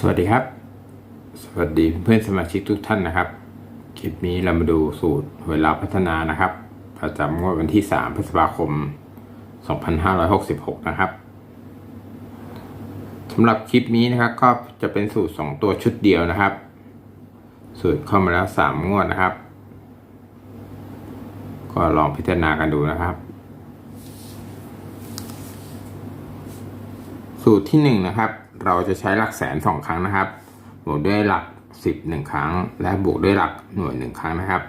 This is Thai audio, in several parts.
สวัสดีครับ สวัสดีเพื่อนสมาชิกทุกท่านนะครับ คลิปนี้เรามาดูสูตรเวลาพัฒนานะครับ ประจำงวดวันที่ 3 พฤษภาคม 2566 นะครับสำหรับคลิปนี้นะครับ ก็จะเป็นสูตร 2 ตัวชุดเดียวนะครับ สูตรเข้ามาแล้ว 3 งวดนะครับ ก็ลองพิจารณากันดูนะครับ สูตรที่หนึ่งนะครับ เราจะใช้หลักแสนสองครั้งนะครับ บวกด้วยหลักสิบหนึ่งครั้ง และบวกด้วยหลักหน่วยหนึ่งครั้งนะครับ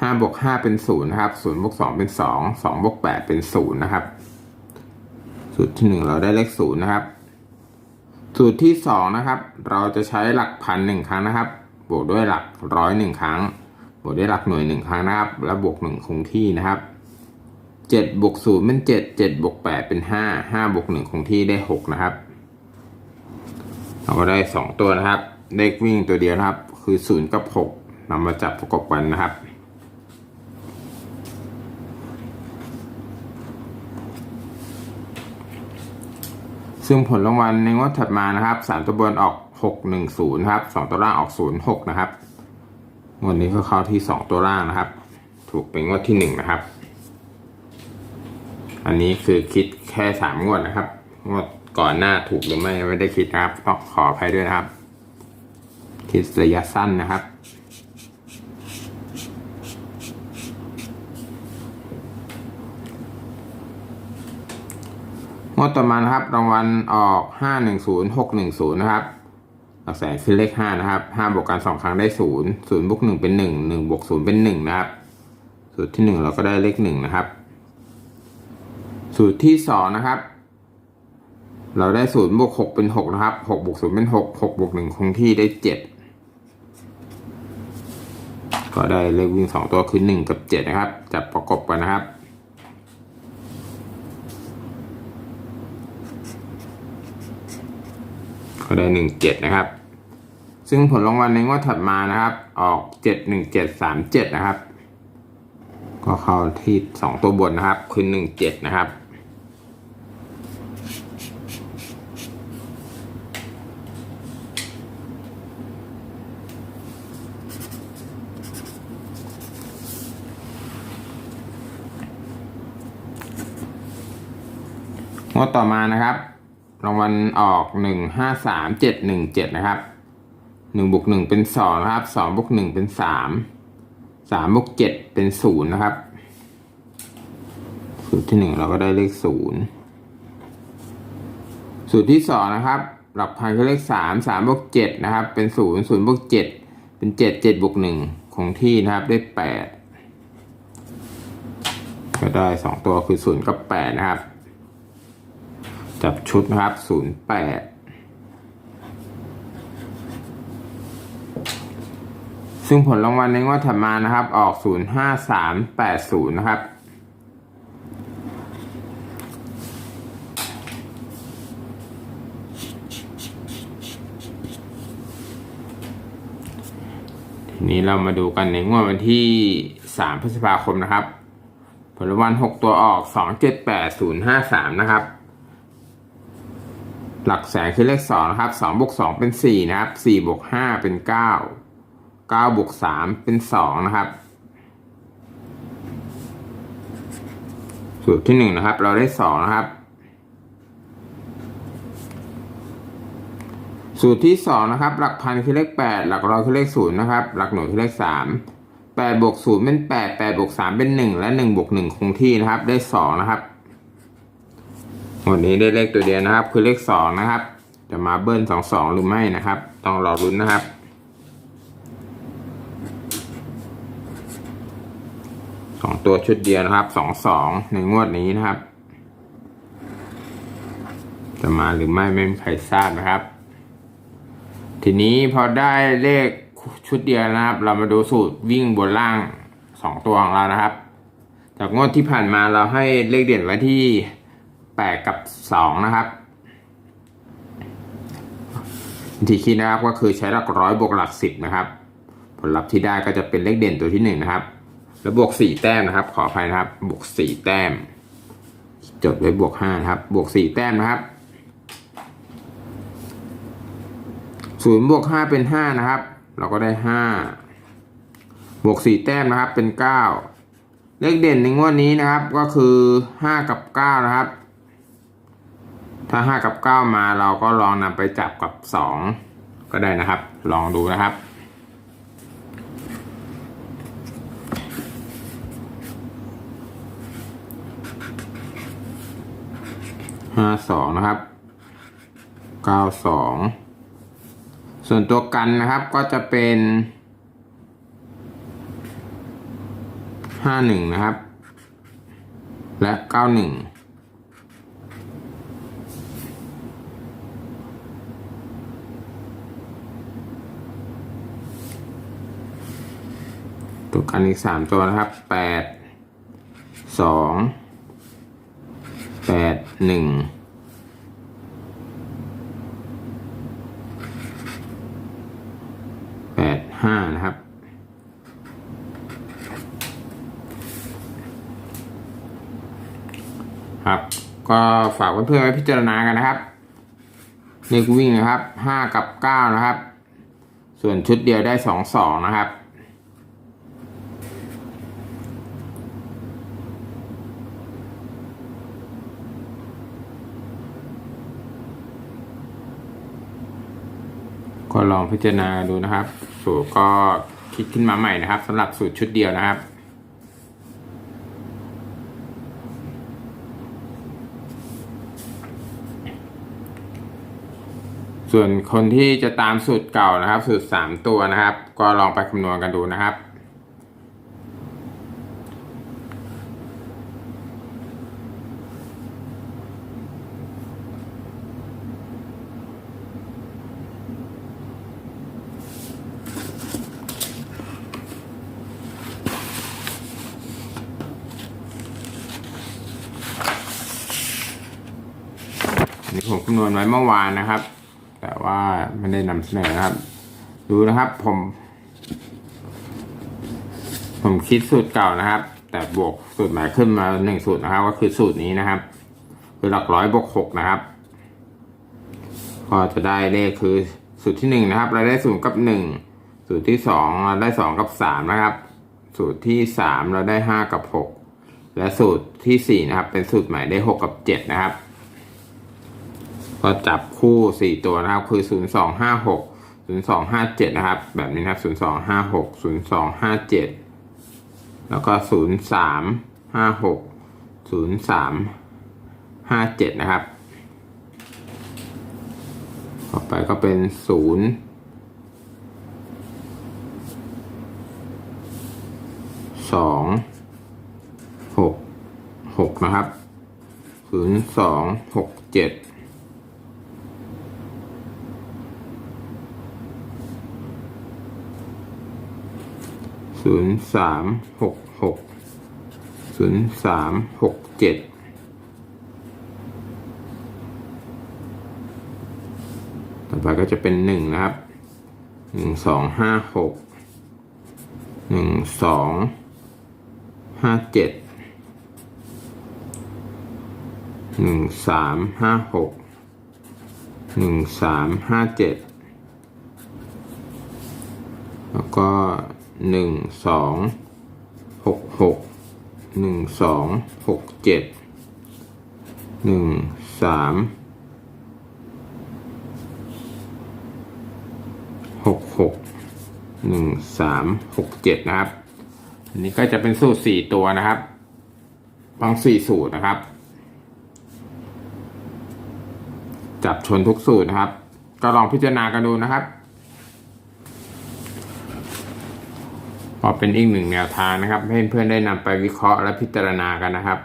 ห้าบวกห้าเป็นศูนย์นะครับศูนย์บวกสองเป็นสองสองบวกแปดเป็นศูนย์นะครับ สูตรที่หนึ่งเราได้เลขศูนย์นะครับ สูตรที่สองนะครับ เราจะใช้หลักพันหนึ่งครั้งนะครับ บวกด้วยหลักร้อยหนึ่งครั้ง บวกด้วยหลักหน่วยหนึ่งครั้งนะครับ และบวกหนึ่งคงที่นะครับเจ็ดบวกศูนย์เป็นเจ็ดเจ็ดบวกแปดเป็นห้าห้าบวกหนึ่งคงที่ได้หกนะครับ เราก็ได้สองตัวนะครับ เลขวิ่งตัวเดียวนะครับ คือศูนย์กับหกนำมาจับประกบกันนะครับ ซึ่งผลรางวัลในงวดถัดมานะครับสามตัวบนออกหกหนึ่งศูนย์ครับสองตัวล่างออกศูนย์หกนะครับงวดนี้ก็เข้าที่สองตัวล่างนะครับ ถูกเป็นงวดที่หนึ่งนะครับ อันนี้คือคิดแค่สามงวดนะครับ งวด ก่อนหน้าถูกหรือไม่ไม่ได้คิดนะครับต้องขออภัยด้วยนะครับ คิดระยะสั้นนะครับ งวดต่อมานะครับรางวัลออกห้าหนึ่งศูนย์หกหนึ่งศูนย์นะครับหลักแสนคือเลขห้านะครับห้าบวกกันสองครั้งได้ศูนย์ศูนย์บวกหนึ่งเป็นหนึ่งหนึ่งบวกศูนย์เป็นหนึ่งนะครับ สูตรที่หนึ่งเราก็ได้เลขหนึ่งนะครับ สูตรที่สองนะครับ เราได้ศูนย์บวกหกเป็นหกนะครับหกบวกศูนย์เป็นหกหกบวกหนึ่งคงที่ได้เจ็ดก็ได้เลขวิ่งสองตัวคือหนึ่งกับเจ็ดนะครับ จับประกบกันนะครับก็ได้หนึ่งเจ็ดนะครับ ซึ่งผลรางวัลในงวดถัดมานะครับ ออกเจ็ดหนึ่งเจ็ดสามเจ็ดนะครับ ก็เข้าที่สองตัวบนนะครับ คือหนึ่งเจ็ดนะครับ วดต่อมานะครับ รางวัลออกหนึ่งห้าสามเจ็ดหนึ่งเจ็ดนะครับหนึ่งบวกหนึ่งเป็นสองนะครับสองบวกหนึ่งเป็นสามสามบวกเจ็ดเป็นศูนย์นะครับสูตรที่หนึ่งเราก็ได้เลขศูนย์สูตรที่สองนะครับ หลักพันคือเลขสามสามบวกเจ็ดนะครับ เป็นศูนย์ศูนย์บวกเจ็ดเป็นเจ็ดเจ็ดบวกหนึ่งคงที่นะครับได้แปดก็ได้สองตัวคือศูนย์กับแปดนะครับ จับชุดนะครับศูนย์แปดซึ่งผลรางวัลในงวดถัดมานะครับ ออกศูนย์ห้าสามแปดศูนย์นะครับทีนี้เรามาดูกันในงวดวันที่สามพฤษภาคมนะครับ ผลรางวัลหกตัวออกสองเจ็ดแปดศูนย์ห้าสามนะครับ หลักแสนคือเลขสองนะครับสองบวกสองเป็นสี่นะครับสี่บวกห้าเป็นเก้าเก้าบวกสามเป็นสองนะครับ สูตรที่หนึ่งนะครับ เราได้สองนะครับ สูตรที่สองนะครับ หลักพันคือเลขแปดหลักร้อยคือเลขศูนย์นะครับ หลักหน่วยคือเลขสามแปดบวกศูนย์เป็นแปดแปดบวกสามเป็นหนึ่งและหนึ่งบวกหนึ่งคงที่นะครับ ได้สองนะครับ วันนี้ได้เลขตัวเดียวนะครับ คือเลขสองนะครับ จะมาเบิ้ลสองสองหรือไม่นะครับ ต้องรอรุ้นนะครับ สองตัวชุดเดียวนะครับสองสองในงวดนี้นะครับ จะมาหรือไม่ไม่มีใครทราบนะครับ ทีนี้พอได้เลขชุดเดียวนะครับ เรามาดูสูตรวิ่งบนล่างสองตัวของเรานะครับ จากงวดที่ผ่านมาเราให้เลขเด่นไว้ที่ แปดกับสองนะครับวิธีคิดนะครับก็คือใช้หลักร้อยบวกหลักสิบนะครับ ผลลัพธ์ที่ได้ก็จะเป็นเลขเด่นตัวที่หนึ่งนะครับ แล้วบวกสี่แต้มนะครับ ขออภัยนะครับ บวกสี่แต้ม จดไว้บวกห้านะครับ บวกสี่แต้มนะครับศูนย์บวกห้าเป็นห้านะครับ เราก็ได้ห้าบวกสี่แต้มนะครับเป็นเก้าเลขเด่นในงวดนี้นะครับก็คือห้ากับเก้านะครับ ถ้าห้ากับเก้ามาเราก็ลองนำไปจับกับสองก็ได้นะครับ ลองดูนะครับ ห้าสองนะครับ เก้าสอง ส่วนตัวกันนะครับก็จะเป็นห้าหนึ่งนะครับ และเก้าหนึ่ง ตัวกันอีกสามตัวนะครับแปดสองแปดหนึ่งแปดห้านะครับครับ ก็ฝากเพื่อนๆไว้พิจารณากันนะครับเลขวิ่งนะครับห้ากับเก้านะครับ ส่วนชุดเดียวได้สองสองนะครับ ก็ลองพิจารณาดูนะครับ สูตรก็คิดขึ้นมาใหม่นะครับสำหรับสูตรชุดเดียวนะครับ ส่วนคนที่จะตามสูตรเก่านะครับ สูตรสามตัวนะครับ ก็ลองไปคำนวณกันดูนะครับ อันนี้ผมคำนวณไว้เมื่อวานนะครับ แต่ว่าไม่ได้นำเสนอนะครับ ดูนะครับผม ผมคิดสูตรเก่านะครับ แต่บวกสูตรใหม่ขึ้นมาหนึ่งสูตรนะครับ ก็คือสูตรนี้นะครับ คือหลักร้อยบวกหกนะครับก็จะได้เลขคือสูตรที่หนึ่งนะครับ เราได้ศูนย์กับหนึ่งสูตรที่สองเราได้สองกับสามนะครับ สูตรที่สามเราได้ห้ากับหกและสูตรที่สี่นะครับ เป็นสูตรใหม่ได้หกกับเจ็ดนะครับ ก็จับคู่ 4 ตัวนะครับ คือ 0 2 5 6 0 2 5 7 นะครับ แบบนี้นะครับ 0 2 5 6 0 2 5 7 แล้วก็ 0 3 5 6 0 3 5 7 นะครับ ต่อไปก็เป็น 0 2 6 6 นะครับ 0 2 6 7 ศูนย์สามหกหกศูนย์สามหกเจ็ดต่อไปก็จะเป็นหนึ่งนะครับหนึ่งสองห้าหกหนึ่งสองห้าเจ็ดหนึ่งสามห้าหกหนึ่งสามห้าเจ็ดแล้วก็ หนึ่งสองหกหกหนึ่งสองหกเจ็ดหนึ่งสามหกหกหนึ่งสามหกเจ็ดนะครับ อันนี้ก็จะเป็นสูตรสี่ตัวนะครับบางสี่สูตรนะครับ จับชนทุกสูตรนะครับ ก็ลองพิจารณากันดูนะครับ พอเป็นอีกหนึ่งแนวทางนะครับให้เพื่อนๆได้นำไปวิเคราะห์และพิจารณากันนะครับ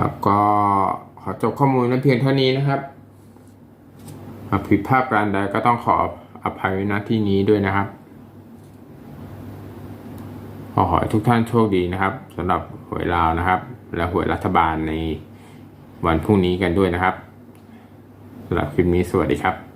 ครับก็ขอจบข้อมูลนั้นเพียงเท่านี้นะครับผิดพลาดการใดก็ต้องขออภัยณที่นี้ด้วยนะครับ ขอขอให้ทุกท่านโชคดีนะครับสำหรับหวยลาวนะครับ และหวยรัฐบาลในวันพรุ่งนี้กันด้วยนะครับสำหรับคลิปนี้สวัสดีครับ